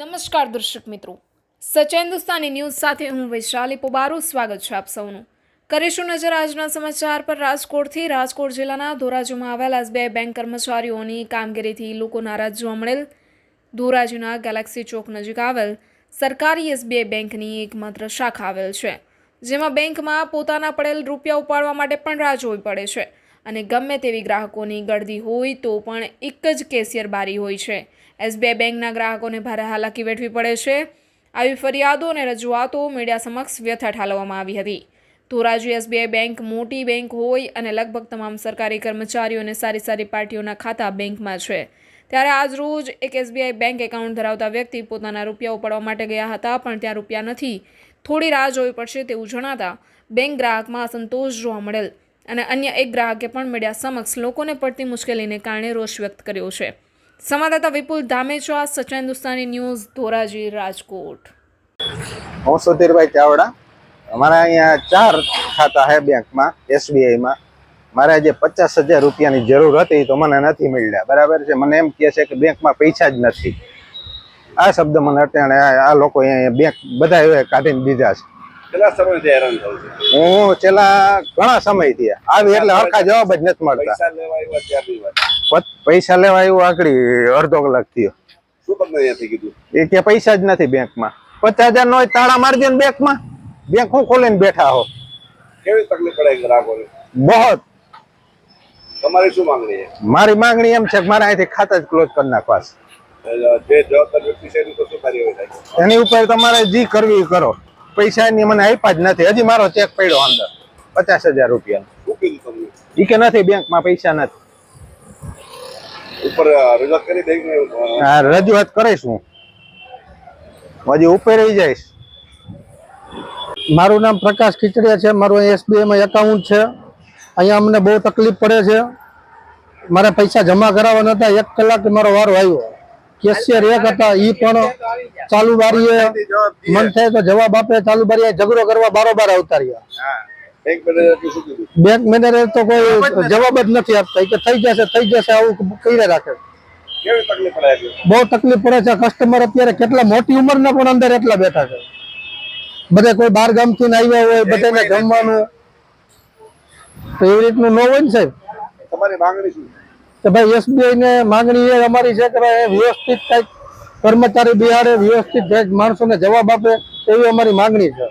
નમસ્કાર દર્શક મિત્રો. સચેન હિન્દુસ્તાની ન્યૂઝ સાથે હું વૈશાલી પોબારું. સ્વાગત છે આપ સૌનું. કરીશું નજર આજના સમાચાર પર. રાજકોટથી રાજકોટ જિલ્લાના ધોરાજીમાં આવેલા એસબીઆઈ બેંક કર્મચારીઓની કામગીરીથી લોકો નારાજ જોવા મળેલ. ધોરાજીના ગેલેક્સી ચોક નજીક આવેલ સરકારી એસબીઆઈ બેંકની એકમાત્ર શાખા આવેલ છે, જેમાં બેંકમાં પોતાના પડેલ રૂપિયા ઉપાડવા માટે પણ રાહ જોવી પડે છે. અને ગમે તેવી ગ્રાહકોની ગળદી હોય તો પણ એક જ કેશિયર બારી હોય છે. એસબીઆઈ બેંકના ગ્રાહકોને ભારે હાલાકી વેઠવી પડે છે. આવી ફરિયાદો અને રજૂઆતો મીડિયા સમક્ષ વ્યથા ઠાલવવામાં આવી હતી. ધોરાજી એસબીઆઈ બેંક મોટી બેંક હોય અને લગભગ તમામ સરકારી કર્મચારીઓ અને સારી સારી પાર્ટીઓના ખાતા બેંકમાં છે. ત્યારે આજ રોજ એક એસબીઆઈ બેંક એકાઉન્ટ ધરાવતા વ્યક્તિ પોતાના રૂપિયા ઉપાડવા માટે ગયા હતા, પણ ત્યાં રૂપિયા નથી. થોડી રાહ જોવી પડશે તેવું જણાતા બેંક ગ્રાહકમાં અસંતોષ જોવા મળેલ. અને અન્ય એક ગ્રાહકે પણ મીડિયા સમક્ષ લોકોને પડતી મુશ્કેલીને કારણે રોષ વ્યક્ત કર્યો છે. સંવાદદાતા વિપુલ ધામેચવા સચા હિન્દુસ્તાની ન્યૂઝ, ધોરાજી, રાજકોટ. હું સુધીરભાઈ ચાવડા. અમારા અહીંયા ચાર ખાતા છે બેંકમાં, એસબીઆઈમાં. મારે જે પચાસ હજાર રૂપિયાની જરૂર હતી તો મને નથી મળ્યા. બરાબર છે? મને એમ કહે છે કે બેંકમાં પૈસા જ નથી. આ શબ્દ મને અત્યારે આ લોકો અહીંયા બેંક બધા કાઢીને દીધા છે. કેટલા સમયથી હેરાન છે. હું છેલ્લા ઘણા સમયથી આવી એટલે હરખા જવાબ જ નથી મળતા. પૈસા લેવા આવ્યા ત્યારની વાત. પૈસા લેવા એવું આગળ અડધો કલાક થયો. શું તમને અહીંયાથી કીધું? એ કે પૈસા જ નથી બેંકમાં. પચાસ હજાર નો તાળા મારી દે ને બેંકમાં. બેંક હું ખોલીને બેઠા હો. કેવી તકલીફ પડે ગ્રાહકોને? બહોત. તમારી શું માંગણી છે? મારી માંગણી એમ છે કે મારા અહીંથી ખાતા જ ક્લોઝ કરી નાખવા છે એની ઉપર તમારે જી કરવી કરો. પૈસા એની મને આપ્યા જ નથી. હજી મારો ચેક પડ્યો અંદર. પચાસ હજાર રૂપિયા ઈ કે નથી બેંકમાં પૈસા નથી. ઉપર રજૂઆત કરી દઈ ને રજૂઆત કરીશ. હું હજી ઉપર રહી જઈશ. મારું નામ પ્રકાશ ખીચડિયા છે. મારું એસબીઆઈમાં એકાઉન્ટ છે. અહીંયા અમને બહુ તકલીફ પડે છે. મારે પૈસા જમા કરાવવાના હતા. એક કલાક મારો વારો આવ્યો. કેશિયર એક હતા, ઈ પણ ચાલુ બારીએ, મન થાય તો જવાબ આપે, ચાલુ બારીએ ઝઘડો કરવા બારોબાર આવતા રહ્યા. બેંક મેનેજર તો કોઈ જવાબ જ નથી આપતા કે થઈ જશે થઈ જશે, આવું કઈ રાખે. બહુ તકલીફ પડે છે કસ્ટમર અત્યારે કેટલા મોટી ઉંમરના પણ અંદર એટલા બેઠા છે. બધા કોઈ બાર ગામથી ને આવ્યા હોય, બધાને જમવાનું તો એવી રીતનું ન હોય ને સાહેબ? તમારી માંગણી શું કે ભાઈ એસબીઆઈ ને માંગણી એ અમારી છે કે ભાઈ વ્યવસ્થિત કંઈક કર્મચારી બિહારે વ્યવસ્થિત માણસોને જવાબ આપે, એવી અમારી માંગણી છે.